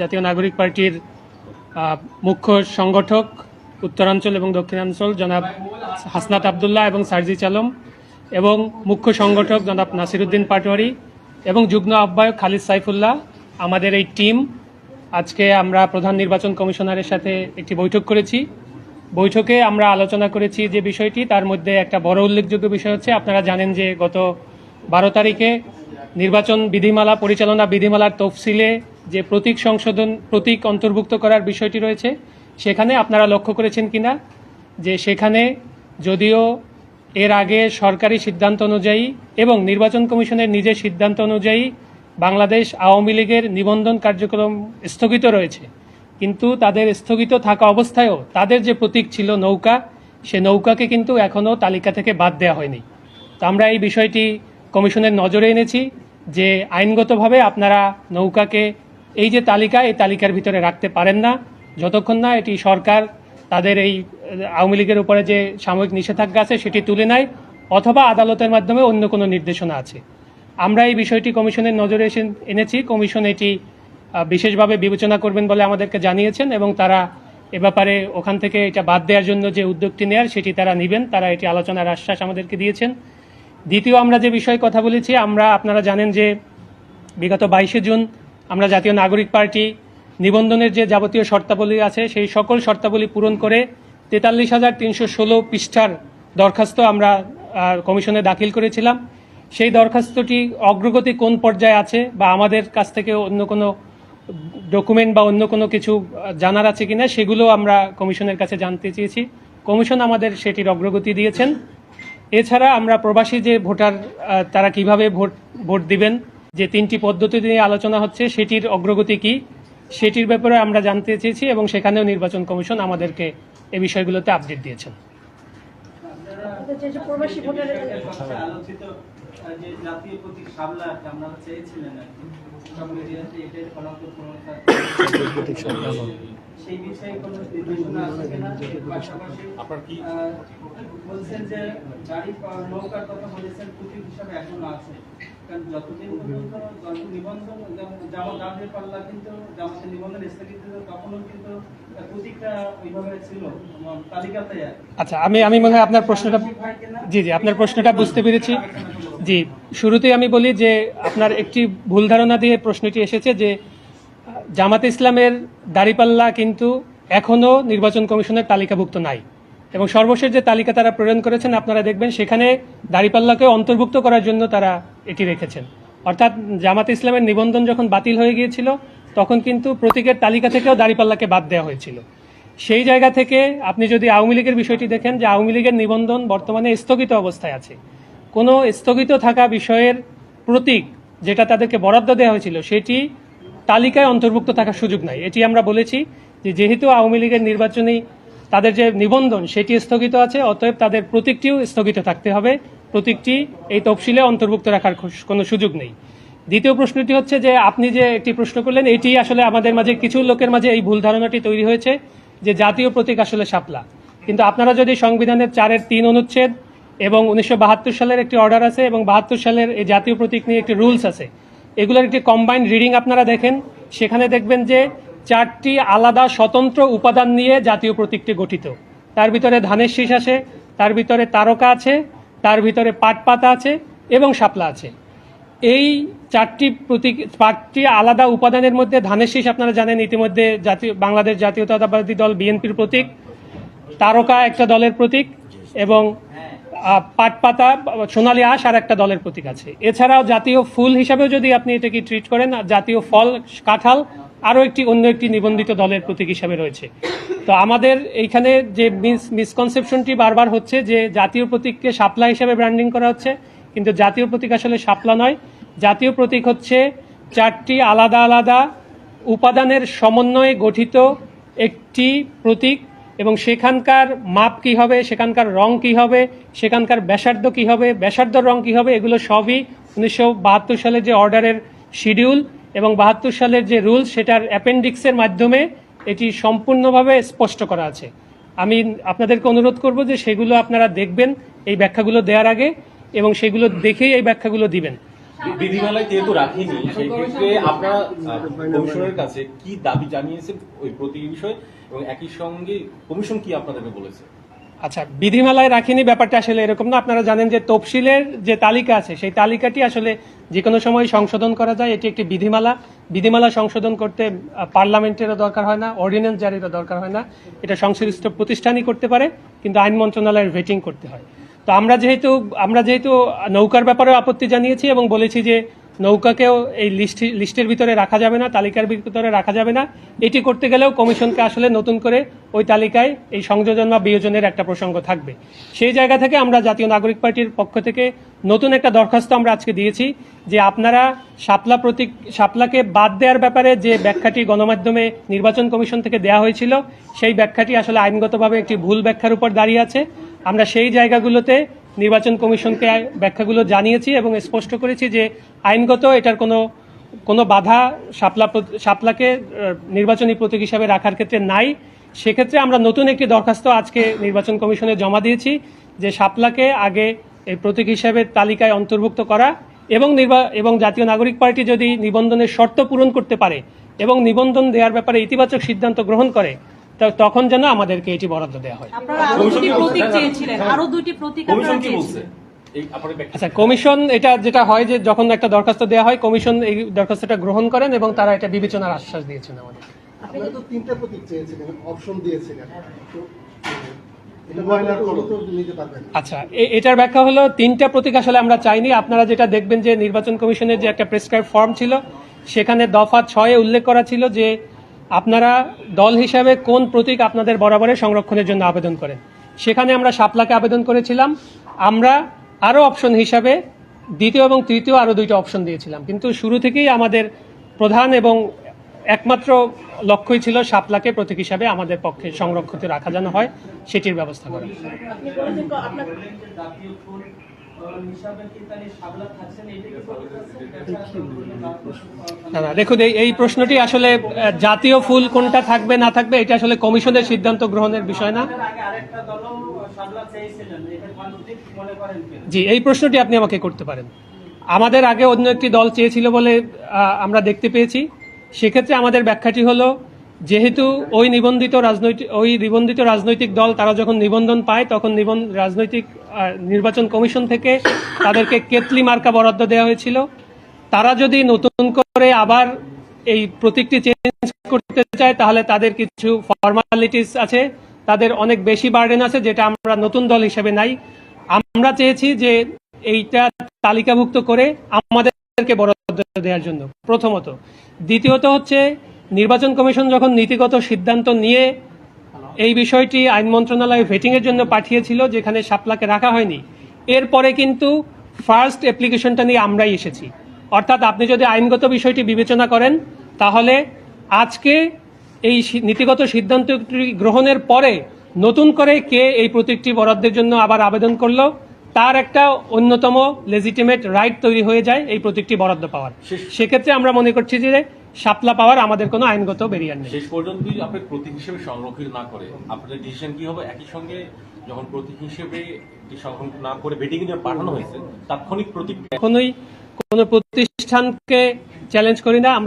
জাতীয় নাগরিক পার্টির মুখ্য সংগঠক উত্তরাঞ্চল এবং দক্ষিণাঞ্চল জনাব হাসনাত আবদুল্লাহ এবং সার্জিচ আলম এবং মুখ্য সংগঠক জনাব নাসিরুদ্দিন পাটোয়ারি এবং যুগ্ম আহ্বায়ক খালিদ সাইফুল্লাহ, আমাদের এই টিম। আজকে আমরা প্রধান নির্বাচন কমিশনারের সাথে একটি বৈঠক করেছি। বৈঠকে আমরা আলোচনা করেছি যে বিষয়টি, তার মধ্যে একটা বড় উল্লেখযোগ্য বিষয় হচ্ছে, আপনারা জানেন যে গত বারো তারিখে নির্বাচন বিধিমালা পরিচালনা বিধিমালার তফসিলে যে প্রতীক সংশোধন, প্রতীক অন্তর্ভুক্ত করার বিষয়টি রয়েছে, সেখানে আপনারা লক্ষ্য করেছেন কিনা? যে সেখানে যদিও এর আগে সরকারি সিদ্ধান্ত অনুযায়ী এবং নির্বাচন কমিশনের নিজের সিদ্ধান্ত অনুযায়ী বাংলাদেশ আওয়ামী লীগের নিবন্ধন কার্যক্রম স্থগিত রয়েছে, কিন্তু তাদের স্থগিত থাকা অবস্থায়ও তাদের যে প্রতীক ছিল নৌকা, সে নৌকাকে কিন্তু এখনও তালিকা থেকে বাদ দেওয়া হয়নি। তো আমরা এই বিষয়টি কমিশনের নজরে এনেছি যে আইনগতভাবে আপনারা নৌকাকে এই যে তালিকা, এই তালিকার ভিতরে রাখতে পারেন না। যতক্ষণ না এটি সরকার তাদের এই আওয়ামী লীগের উপরে যে সাময়িক নিষেধাজ্ঞা আছে, সেটি তুলে নেয়, অথবা আদালতের মাধ্যমে অন্য কোনো নির্দেশনা আছে। আমরা এই বিষয়টি কমিশনের নজরে এসে এনেছি। কমিশন এটি বিশেষভাবে বিবেচনা করবেন বলে আমাদেরকে জানিয়েছেন এবং তারা এ ব্যাপারে ওখান থেকে এটা বাদ দেওয়ার জন্য যে উদ্যোগটি নেয়ার, সেটি তারা নেবেন। তারা এটি আলোচনার আশ্বাস আমাদেরকে দিয়েছেন। দ্বিতীয় আমরা যে বিষয়ে কথা বলেছি, আমরা, আপনারা জানেন যে বিগত বাইশে জুন আমরা জাতীয় নাগরিক পার্টি, নিবন্ধনের যে যাবতীয় শর্তাবলী আছে, সেই সকল শর্তাবলী পূরণ করে তেতাল্লিশ হাজার তিনশো ষোলো পৃষ্ঠার দরখাস্ত আমরা কমিশনে দাখিল করেছিলাম। সেই দরখাস্তটি অগ্রগতি কোন পর্যায়ে আছে বা আমাদের কাছ থেকে অন্য কোনো ডকুমেন্ট বা অন্য কোনো কিছু জানার আছে কিনা, সেগুলো আমরা কমিশনের কাছে জানতে চেয়েছি। কমিশন আমাদের সেটির অগ্রগতি দিয়েছেন। এছাড়া আমরা প্রবাসী যে ভোটার তারা কীভাবে ভোট ভোট দিবেন যে তিনটি পদ্ধতি নিয়ে আলোচনা হচ্ছে সেটির অগ্রগতি কি? সেটির ব্যাপারে আমরা জানতে চেয়েছি এবং সেখানেও নির্বাচন কমিশন আমাদেরকে এই বিষয়গুলোতে আপডেট দিয়েছেন। বলছেন যে গাড়ি নৌকার কথা বলেছেন প্রতীক হিসাবে এখনও আছে। কারণ যতদিন নিবন্ধন যেমন- পাল্লা কিন্তু নিবন্ধন স্থগিত তখনও কিন্তু। আচ্ছা আমি আমি মনে হয় আপনার প্রশ্নটা? জি জি আপনার প্রশ্নটা বুঝতে পেরেছি জি শুরুতেই আমি বলি যে আপনার একটি ভুল ধারণা দিয়ে প্রশ্নটি এসেছে যে জামাতে ইসলামের দাড়িপাল্লা কিন্তু এখনও নির্বাচন কমিশনের তালিকাভুক্ত নাই এবং সর্বশেষ যে তালিকা তারা প্রেরণ করেছেন, আপনারা দেখবেন সেখানে দাড়িপাল্লাকে অন্তর্ভুক্ত করার জন্য তারা এটি রেখেছেন। অর্থাৎ জামাতে ইসলামের নিবন্ধন যখন বাতিল হয়ে গিয়েছিল, তখন কিন্তু প্রতীকের তালিকা থেকেও দাড়িপাল্লাকে বাদ দেওয়া হয়েছিল। সেই জায়গা থেকে আপনি যদি আওয়ামী লীগের বিষয়টি দেখেন যে আওয়ামী লীগের নিবন্ধন বর্তমানে স্থগিত অবস্থায় আছে, কোনো স্থগিত থাকা বিষয়ের প্রতীক যেটা তাদেরকে বরাদ্দ দেওয়া হয়েছিল, সেটি তালিকায় অন্তর্ভুক্ত থাকার সুযোগ নাই। এটি আমরা বলেছি যে যেহেতু আওয়ামী লীগের নির্বাচনী তাদের যে নিবন্ধন, সেটি স্থগিত আছে, অতএব তাদের প্রতীকটিও স্থগিত থাকতে হবে। প্রতীকটি এই তফসিলে অন্তর্ভুক্ত রাখার কোনো সুযোগ নেই। দ্বিতীয় প্রশ্নটি হচ্ছে যে, আপনি যে একটি প্রশ্ন করলেন, এটি আসলে আমাদের মাঝে, কিছু লোকের মাঝে এই ভুল ধারণাটি তৈরি হয়েছে যে জাতীয় প্রতীক আসলে শাপলা। কিন্তু আপনারা যদি সংবিধানের চারের তিন অনুচ্ছেদ এবং উনিশশো বাহাত্তর সালের একটি অর্ডার আছে এবং বাহাত্তর সালের এই জাতীয় প্রতীক নিয়ে একটি রুলস আছে, এগুলোর একটি কম্বাইন্ড রিডিং আপনারা দেখেন। সেখানে দেখবেন যে চারটি আলাদা স্বতন্ত্র উপাদান নিয়ে জাতীয় প্রতীকটি গঠিত। তার ভিতরে ধানের শীষ আছে, তার ভিতরে তারকা আছে, তার ভিতরে পাট পাতা আছে এবং শাপলা আছে। এই চারটি প্রতীক, চারটি আলাদা উপাদানের মধ্যে ধানের শীষ আপনারা জানেন, ইতিমধ্যে জাতীয়, বাংলাদেশ জাতীয়তাবাদী দল বিএনপির প্রতীক, তারকা একটা দলের প্রতীক এবং পাট পাতা সোনালী আঁশ আর একটা দলের প্রতীক আছে। এছাড়াও জাতীয় ফুল হিসাবেও যদি আপনি এটাকে ট্রিট করেন, জাতীয় ফল, কাঁঠাল আরও একটি, অন্য একটি নিবন্ধিত দলের প্রতীক হিসাবে রয়েছে। তো আমাদের এইখানে যে মিস মিসকনসেপশনটি বারবার হচ্ছে যে জাতীয় প্রতীককে শাপলা হিসাবে ব্র্যান্ডিং করা হচ্ছে, কিন্তু জাতীয় প্রতীক আসলে শাপলা নয়। জাতীয় প্রতীক হচ্ছে চারটি আলাদা আলাদা উপাদানের সমন্বয়ে গঠিত একটি প্রতীক, এবং সেখানকার মাপ কি হবে, সেখানকার রং কি হবে, সেখানকার ব্যাসার্ধ কি হবে, ব্যাসার্ধর রং কি হবে, এগুলো সবই উনিশশো সালের যে অর্ডারের শিডিউল এবং বাহাত্তর সালের যে রুলস সেটার অ্যাপেন্ডিক্সের মাধ্যমে এটি সম্পূর্ণভাবে স্পষ্ট করা আছে। আমি আপনাদেরকে অনুরোধ করব যে সেগুলো আপনারা দেখবেন, এই ব্যাখ্যাগুলো দেওয়ার আগে, এবং সেগুলো দেখেই এই ব্যাখ্যাগুলো দিবেন। বিধিমালায় যেহেতু রাখিনি, সেই ক্ষেত্রে আপনারা কমিশনের কাছে কি দাবি জানিয়েছেন ওই প্রতীক বিষয়ে, এবং একই সঙ্গে কমিশন কি আপনাদেরকে বলেছে? আচ্ছা বিধিমালায় রাখিনি ব্যাপারটা আসলে এরকম না। আপনারা জানেন যে তফসিলের যে তালিকা আছে, সেই তালিকাটি আসলে যে কোনো সময় সংশোধন করা যায়। এটি একটি বিধিমালা। বিধিমালা সংশোধন করতে পার্লামেন্টেরও দরকার হয় না, অর্ডিন্যান্স জারিরও দরকার হয় না। এটা সংশ্লিষ্ট প্রতিষ্ঠানই করতে পারে, কিন্তু আইন মন্ত্রণালয়ের ভেটিং করতে হয়। তো আমরা যেহেতু আমরা যেহেতু নৌকার ব্যাপারেও আপত্তি জানিয়েছি এবং বলেছি যে নৌকাকেও এই লিস্ট, লিস্টের ভিতরে রাখা যাবে না, তালিকার ভিতরে রাখা যাবে না। এটি করতে গেলেও কমিশনকে আসলে নতুন করে ওই তালিকায় এই সংযোজন বা বিয়োজনের একটা প্রসঙ্গ থাকবে। সেই জায়গা থেকে আমরা জাতীয় নাগরিক পার্টির পক্ষ থেকে নতুন একটা দরখাস্ত আমরা আজকে দিয়েছি যে আপনারা শাপলা প্রতীক শাপলাকে বাদ দেওয়ার ব্যাপারে যে ব্যাখ্যাটি গণমাধ্যমে নির্বাচন কমিশন থেকে দেওয়া হয়েছিল, সেই ব্যাখ্যাটি আসলে আইনগতভাবে একটি ভুল ব্যাখ্যার উপর দাঁড়িয়ে আছে। আমরা সেই জায়গাগুলোতে নির্বাচন কমিশনকে ব্যাখ্যাগুলো জানিয়েছি এবং স্পষ্ট করেছি যে আইনগত এটার কোনো কোনো বাধা শাপলা প্র- শাপলাকে নির্বাচনী প্রতীক হিসাবে রাখার ক্ষেত্রে নাই। সেক্ষেত্রে আমরা নতুন একটি দরখাস্ত আজকে নির্বাচন কমিশনে জমা দিয়েছি যে শাপলাকে আগে এই প্রতীক হিসাবে তালিকায় অন্তর্ভুক্ত করা এবং নির্বা, এবং জাতীয় নাগরিক পার্টি যদি নিবন্ধনের শর্ত পূরণ করতে পারে এবং নিবন্ধন দেওয়ার ব্যাপারে ইতিবাচক সিদ্ধান্ত গ্রহণ করে তখন যেন আমাদেরকে এটি বরাদ্দ দেওয়া হয়। আচ্ছা কমিশন এটা যেটা হয় যে যখন একটা দরখাস্ত দেওয়া হয় কমিশন এই দরখাস্তটা গ্রহণ করেন এবং তারা এটা বিবেচনার আশ্বাস দিয়েছেন আমাদের। আপনারা তো তিনটা প্রতীক চেয়েছিলেন অপশন দিয়েছিলেন। তো এটা ময়নার করো। তো নিতে পারবেন আচ্ছা এটার ব্যাখ্যা হলো তিনটা প্রতীক আসলে আমরা চাইনি। আপনারা যেটা দেখবেন যে নির্বাচন কমিশনের যে একটা প্রেসক্রাইব ফর্ম ছিল সেখানে দফা ছয়ে উল্লেখ করা ছিল যে আপনারা দল হিসাবে কোন প্রতীক আপনাদের বরাবরের সংরক্ষণের জন্য আবেদন করেন? সেখানে আমরা শাপলাকে আবেদন করেছিলাম। আমরা আরও অপশন হিসাবে দ্বিতীয় এবং তৃতীয় আরও দুইটা অপশন দিয়েছিলাম। কিন্তু শুরু থেকেই আমাদের প্রধান এবং একমাত্র লক্ষ্যই ছিল শাপলাকে প্রতীক হিসাবে আমাদের পক্ষে সংরক্ষিত রাখা যেন হয়, সেটির ব্যবস্থা করা। না? না দেখুন এই এই প্রশ্নটি আসলে জাতীয় ফুল কোনটা থাকবে না থাকবে এটা আসলে কমিশনের সিদ্ধান্ত গ্রহণের বিষয় না। মনে জি এই প্রশ্নটি আপনি আমাকে করতে পারেন। আমাদের আগে অন্য একটি দল চেয়েছিল বলে আমরা দেখতে পেয়েছি। সেক্ষেত্রে আমাদের ব্যাখ্যাটি হলো যেহেতু ওই নিবন্ধিত রাজনৈতিক ওই নিবন্ধিত রাজনৈতিক দল তারা যখন নিবন্ধন পায় তখন নিবন রাজনৈতিক নির্বাচন কমিশন থেকে তাদেরকে কেতলি মার্কা বরাদ্দ দেওয়া হয়েছিল। তারা যদি নতুন করে আবার এই প্রতীকটি চেঞ্জ করতে চায়, তাহলে তাদের কিছু ফর্মালিটিস আছে। তাদের অনেক বেশি বার্ডেন আছে, যেটা আমরা নতুন দল হিসেবে নাই। আমরা চেয়েছি যে এইটা তালিকাভুক্ত করে আমাদেরকে বরাদ্দ দেওয়ার জন্য, প্রথমত। দ্বিতীয়ত হচ্ছে, নির্বাচন কমিশন যখন নীতিগত সিদ্ধান্ত নিয়ে এই বিষয়টি আইন মন্ত্রণালয় ভেটিং এর জন্য পাঠিয়েছিল, যেখানে শাপলাকে রাখা হয়নি। এরপরে কিন্তু ফার্স্ট অ্যাপ্লিকেশনটা নিয়ে আমরাই এসেছি। অর্থাৎ আপনি যদি আইনগত বিষয়টি বিবেচনা করেন, তাহলে আজকে এই নীতিগত সিদ্ধান্তটি গ্রহণের পরে নতুন করে কে এই প্রতীকটি বরাদ্দের জন্য আবার আবেদন করল তার একটা অন্যতম লেজিটিমেট রাইট তৈরি হয়ে যায় এই প্রতীকটি বরাদ্দ পাওয়ার। সেক্ষেত্রে আমরা মনে করছি যে শাপলা পাওয়ার আমাদের কোনো আইনগত বেরিয়ার নেই। শেষ পর্যন্ত আপনি প্রতীক হিসেবে সংরক্ষিত না করে আপনাদের ডিসিশন কি হবে? একই সঙ্গে যখন প্রতীক হিসেবে সংরক্ষণ না করে বেটিং এ পাঠানো হয়েছে তাৎক্ষণিক প্রতীক কখনোই কোনো প্রতিষ্ঠানকে চ্যালেঞ্জ করি না আমরা